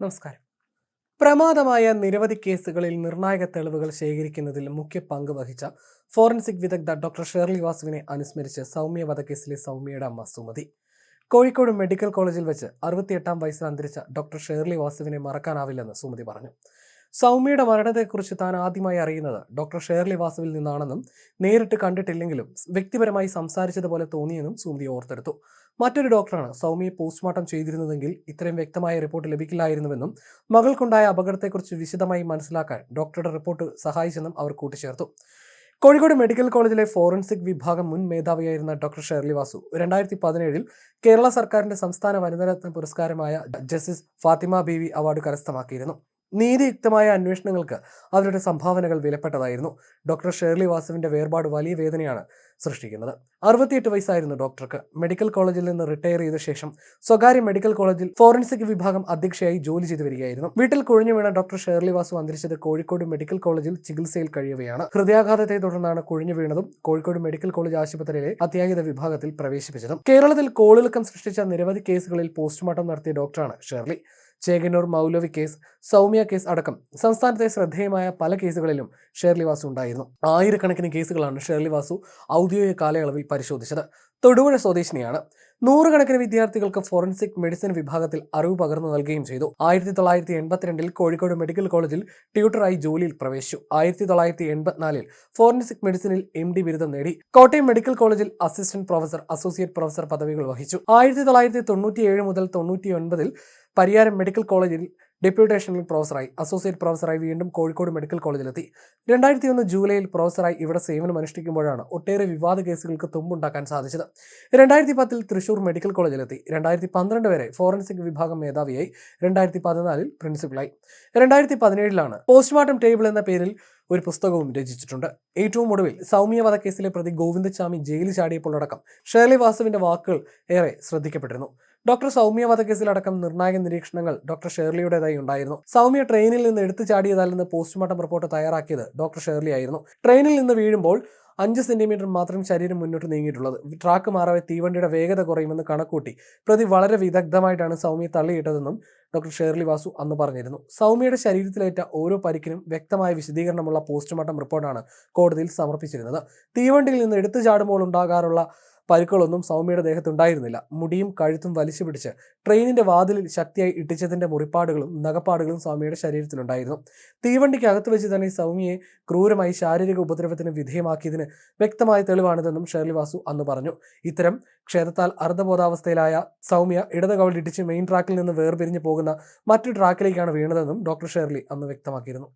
നമസ്കാരം. പ്രമാദമായ നിരവധി കേസുകളിൽ നിർണായക തെളിവുകൾ ശേഖരിക്കുന്നതിൽ മുഖ്യ പങ്ക് വഹിച്ച ഫോറൻസിക് വിദഗ്ധ ഡോക്ടർ ഷേർലി വാസുവിനെ അനുസ്മരിച്ച് സൗമ്യ വധക്കേസിലെ സൗമ്യയുടെ അമ്മ സുമതി. കോഴിക്കോട് മെഡിക്കൽ കോളേജിൽ വെച്ച് അറുപത്തിയെട്ടാം വയസ്സിൽ അന്തരിച്ച ഡോക്ടർ ഷേർലി വാസുവിനെ മറക്കാനാവില്ലെന്ന് സുമതി പറഞ്ഞു. സൗമ്യയുടെ മരണത്തെക്കുറിച്ച് താൻ ആദ്യമായി അറിയുന്നത് ഡോക്ടർ ഷേർലി വാസുവിൽ നിന്നാണെന്നും നേരിട്ട് കണ്ടിട്ടില്ലെങ്കിലും വ്യക്തിപരമായി സംസാരിച്ചതുപോലെ തോന്നിയെന്നും സുമതി ഓർത്തെടുത്തു. മറ്റൊരു ഡോക്ടറാണ് സൗമ്യയെ പോസ്റ്റ്മോർട്ടം ചെയ്തിരുന്നതെങ്കിൽ ഇത്രയും വ്യക്തമായ റിപ്പോർട്ട് ലഭിക്കില്ലായിരുന്നുവെന്നും മകൾക്കുണ്ടായ അപകടത്തെക്കുറിച്ച് വിശദമായി മനസ്സിലാക്കാൻ ഡോക്ടറുടെ റിപ്പോർട്ട് സഹായിച്ചെന്നും അവർ കൂട്ടിച്ചേർത്തു. കോഴിക്കോട് മെഡിക്കൽ കോളേജിലെ ഫോറൻസിക് വിഭാഗം മുൻ മേധാവിയായിരുന്ന ഡോക്ടർ ഷേർലി വാസു രണ്ടായിരത്തി പതിനേഴിൽ കേരള സർക്കാരിന്റെ സംസ്ഥാന വനിതാരത്ന പുരസ്കാരമായ ജസ്റ്റിസ് ഫാത്തിമ ബീവി അവാർഡ് കരസ്ഥമാക്കിയിരുന്നു. നീതിയുക്തമായ അന്വേഷണങ്ങൾക്ക് അവരുടെ സംഭാവനകൾ വിലപ്പെട്ടതായിരുന്നു. ഡോക്ടർ ഷേർലി വാസുവിന്റെ വേർപാട് വലിയ വേദനയാണ് സൃഷ്ടിക്കുന്നത്. അറുപത്തിയെട്ട് വയസ്സായിരുന്നു ഡോക്ടർക്ക്. മെഡിക്കൽ കോളേജിൽ നിന്ന് റിട്ടയർ ചെയ്ത ശേഷം സ്വകാര്യ മെഡിക്കൽ കോളേജിൽ ഫോറൻസിക് വിഭാഗം അധ്യക്ഷയായി ജോലി ചെയ്തു വരികയായിരുന്നു. വീട്ടിൽ കുഴഞ്ഞു വീണ ഡോക്ടർ ഷേർലി വാസു അന്തരിച്ചത് കോഴിക്കോട് മെഡിക്കൽ കോളേജിൽ ചികിത്സയിൽ കഴിയവെയാണ്. ഹൃദയാഘാതത്തെ തുടർന്നാണ് കുഴഞ്ഞു വീണതും കോഴിക്കോട് മെഡിക്കൽ കോളേജ് ആശുപത്രിയിലെ അത്യാഹിത വിഭാഗത്തിൽ പ്രവേശിപ്പിച്ചതും. കേരളത്തിൽ കോളിളക്കം സൃഷ്ടിച്ച നിരവധി കേസുകളിൽ പോസ്റ്റ്മോർട്ടം നടത്തിയ ഡോക്ടറാണ് ഷേർലി. ചേകന്നൂർ മൗലവി കേസ് സൗമ്യ കേസ് അടക്കം സംസ്ഥാനത്തെ ശ്രദ്ധേയമായ പല കേസുകളിലും ഷേർലി വാസു ഉണ്ടായിരുന്നു. ആയിരക്കണക്കിന് കേസുകളാണ് ഷേർലി വാസു ഔദ്യോഗിക കാലയളവിൽ പരിശോധിച്ചത്. തൊടുപുഴ സ്വദേശിനിയാണ്. നൂറുകണക്കിന് വിദ്യാർത്ഥികൾക്ക് ഫോറൻസിക് മെഡിസിൻ വിഭാഗത്തിൽ അറിവ് പകർന്നു നൽകുകയും ചെയ്തു. ആയിരത്തി തൊള്ളായിരത്തി എൺപത്തിരണ്ടിൽ കോഴിക്കോട് മെഡിക്കൽ കോളേജിൽ ട്യൂട്ടറായി ജോലിയിൽ പ്രവേശിച്ചു. ആയിരത്തി തൊള്ളായിരത്തി എൺപത്തിനാലിൽ ഫോറൻസിക് മെഡിസിനിൽ എം ഡി ബിരുദം നേടി. കോട്ടയം മെഡിക്കൽ കോളേജിൽ അസിസ്റ്റന്റ് പ്രൊഫസർ അസോസിയേറ്റ് പ്രൊഫസർ പദവികൾ വഹിച്ചു. ആയിരത്തി തൊള്ളായിരത്തി തൊണ്ണൂറ്റിയേഴ് മുതൽ തൊണ്ണൂറ്റി ഒൻപതിൽ പരിയാരം മെഡിക്കൽ കോളേജിൽ ഡെപ്യൂട്ടേഷനിൽ പ്രൊഫസറായി. അസോസിയേറ്റ് പ്രൊഫസറായി വീണ്ടും കോഴിക്കോട് മെഡിക്കൽ കോളേജിലെത്തി. രണ്ടായിരത്തി ഒന്ന് ജൂലൈയിൽ പ്രൊഫസറായി ഇവിടെ സേവനം അനുഷ്ഠിക്കുമ്പോഴാണ് ഒട്ടേറെ വിവാദ കേസുകൾക്ക് തുമ്പുണ്ടാക്കാൻ സാധിച്ചത്. രണ്ടായിരത്തി പത്തിൽ തൃശൂർ മെഡിക്കൽ കോളേജിലെത്തി. രണ്ടായിരത്തി പന്ത്രണ്ട് വരെ ഫോറൻസിക് വിഭാഗം മേധാവിയായി. രണ്ടായിരത്തി പതിനാലിൽ പ്രിൻസിപ്പലായി രണ്ടായിരത്തി പതിനേഴിലാണ് പോസ്റ്റ്മോർട്ടം ടേബിൾ എന്ന പേരിൽ ഒരു പുസ്തകവും രചിച്ചിട്ടുണ്ട്. ഏറ്റവും ഒടുവിൽ സൗമ്യ വധക്കേസിലെ പ്രതി ഗോവിന്ദസ്വാമി ജയിലിൽ ചാടിയപ്പോഴടക്കം ഷേർലി വാസുവിന്റെ വാക്കുകൾ ഏറെ ശ്രദ്ധിക്കപ്പെട്ടിരുന്നു. ഡോക്ടർ സൗമ്യ വധക്കേസിലടക്കം നിർണായക നിരീക്ഷണങ്ങൾ ഡോക്ടർ ഷേർലിയുടേതായി ഉണ്ടായിരുന്നു. സൗമ്യ ട്രെയിനിൽ നിന്ന് എടുത്തു ചാടിയതല്ലെന്ന് പോസ്റ്റ്മോർട്ടം റിപ്പോർട്ട് തയ്യാറാക്കിയത് ഡോക്ടർ ഷേർലി ആയിരുന്നു ട്രെയിനിൽ നിന്ന് വീഴുമ്പോൾ അഞ്ച് സെന്റിമീറ്റർ മാത്രം ശരീരം മുന്നോട്ട് നീങ്ങിയിട്ടുള്ളത്. ട്രാക്ക് മാറവെ തീവണ്ടിയുടെ വേഗത കുറയുമെന്ന് കണക്കൂട്ടി പ്രതി വളരെ വിദഗ്ധമായിട്ടാണ് സൗമ്യ തള്ളിയിട്ടതെന്നും ഡോക്ടർ ഷേർലി വാസു അന്ന് പറഞ്ഞിരുന്നു. സൗമ്യയുടെ ശരീരത്തിലേറ്റ ഓരോ പരിക്കിനും വ്യക്തമായ വിശദീകരണമുള്ള പോസ്റ്റ്മോർട്ടം റിപ്പോർട്ടാണ് കോടതിയിൽ സമർപ്പിച്ചിരുന്നത്. തീവണ്ടിയിൽ നിന്ന് എടുത്തു ചാടുമ്പോൾ ഉണ്ടാകാറുള്ള പരിക്കുകളൊന്നും സൗമ്യയുടെ ദേഹത്തുണ്ടായിരുന്നില്ല മുടിയും കഴുത്തും വലിച്ചു പിടിച്ച് ട്രെയിനിന്റെ വാതിലിൽ ശക്തിയായി ഇട്ടിച്ചതിന്റെ മുറിപ്പാടുകളും നഖപ്പാടുകളും സൗമ്യയുടെ ശരീരത്തിലുണ്ടായിരുന്നു. തീവണ്ടിക്ക് അകത്ത് വെച്ച് തന്നെ സൗമ്യയെ ക്രൂരമായി ശാരീരിക ഉപദ്രവത്തിന് വിധേയമാക്കിയതിന് വ്യക്തമായ തെളിവാണിതെന്നും ഷേർലി വാസു അന്ന് പറഞ്ഞു. ഇത്തരം ക്ഷേത്രത്താൽ അർദ്ധബോധാവസ്ഥയിലായ സൗമ്യ ഇടത് കവൾ ഇടിച്ച് മെയിൻ ട്രാക്കിൽ നിന്ന് വേർപിരിഞ്ഞു പോകുന്ന മറ്റു ട്രാക്കിലേക്കാണ് വീണതെന്നും ഡോക്ടർ ഷേർലി അന്ന് വ്യക്തമാക്കിയിരുന്നു.